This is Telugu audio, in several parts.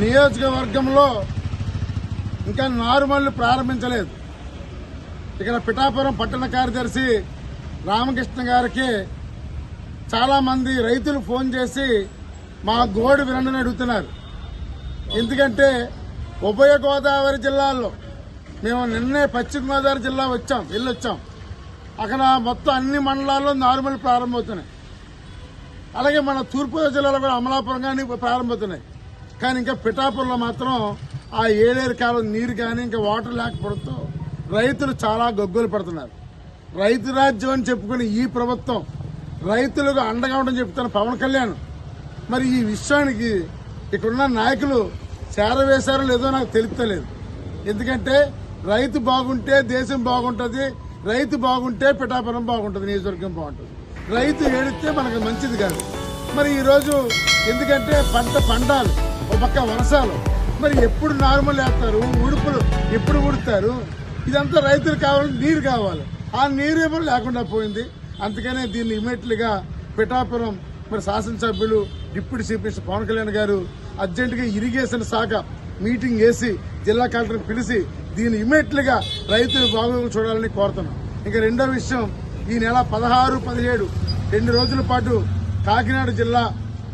నియోజకవర్గంలో ఇంకా నారుమల్లు ప్రారంభించలేదు. ఇక్కడ పిఠాపురం పట్టణ కార్యదర్శి రామకృష్ణ గారికి చాలామంది రైతులు ఫోన్ చేసి మా గోడు వినండి అడుగుతున్నారు. ఎందుకంటే ఉభయ గోదావరి జిల్లాల్లో మేము నిన్నే పశ్చిమ గోదావరి జిల్లా వచ్చాం వెళ్ళొచ్చాం అక్కడ మొత్తం అన్ని మండలాల్లో నార్మల్ ప్రారంభమవుతున్నాయి. అలాగే మన తూర్పుగోదావరి జిల్లాలో కూడా అమలాపురం కానీ ప్రారంభమవుతున్నాయి. కానీ ఇంకా పిఠాపురంలో మాత్రం ఆ ఏడేరు కాలం నీరు కానీ ఇంకా వాటర్ లేకపోవడంతో రైతులు చాలా గొగ్గులు పడుతున్నారు. రైతు రాజ్యం అని చెప్పుకుని ఈ ప్రభుత్వం రైతులకు అండగా ఉండని చెప్తున్న పవన్ కళ్యాణ్. మరి ఈ విషయానికి ఇక్కడున్న నాయకులు చేరవేశారో లేదో నాకు తెలుపుతలేదు ఎందుకంటే రైతు బాగుంటే దేశం బాగుంటుంది రైతు బాగుంటే పిఠాపురం బాగుంటుంది నియోజకవర్గం బాగుంటుంది. రైతు ఏడిస్తే మనకు మంచిది కాదు. మరి ఈరోజు ఎందుకంటే పంట పండాలి. ఒక పక్క వర్షాలు మరి ఎప్పుడు నార్మల్ వేస్తారు ఉడుపులు ఎప్పుడు ఉడుతారు? ఇదంతా రైతులు కావాలంటే నీరు కావాలి. ఆ నీరు ఏమో లేకుండా పోయింది. అందుకనే దీన్ని ఇమీడియట్లీగా పిఠాపురం మరి శాసనసభ్యులు deputy chief minister Pawan Kalyan garu అర్జెంటుగా ఇరిగేషన్ శాఖ మీటింగ్ వేసి జిల్లా కలెక్టర్ పిలిచి దీన్ని ఇమీడియట్లీగా రైతులు బాగోగులు చూడాలని కోరుతున్నాం. ఇంకా రెండో విషయం ఈ నెల పదహారు పదిహేడు రెండు రోజుల పాటు కాకినాడ జిల్లా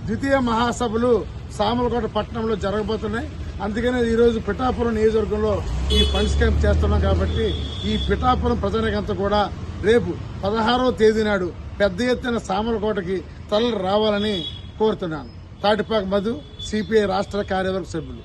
ద్వితీయ మహాసభలు సామలకోట పట్టణంలో జరగబోతున్నాయి. అందుకనే ఈరోజు పిఠాపురం నియోజకవర్గంలో ఈ ఫండ్స్ క్యాంప్ చేస్తున్నాం కాబట్టి ఈ పిఠాపురం ప్రజానికంతా కూడా రేపు పదహారవ తేదీ నాడు పెద్ద ఎత్తున సామలకోటకి తలలు రావాలని కోరుతున్నాను. తాటిపాక మధు సిపిఐ రాష్ట్ర కార్యవర్గ సభ్యులు.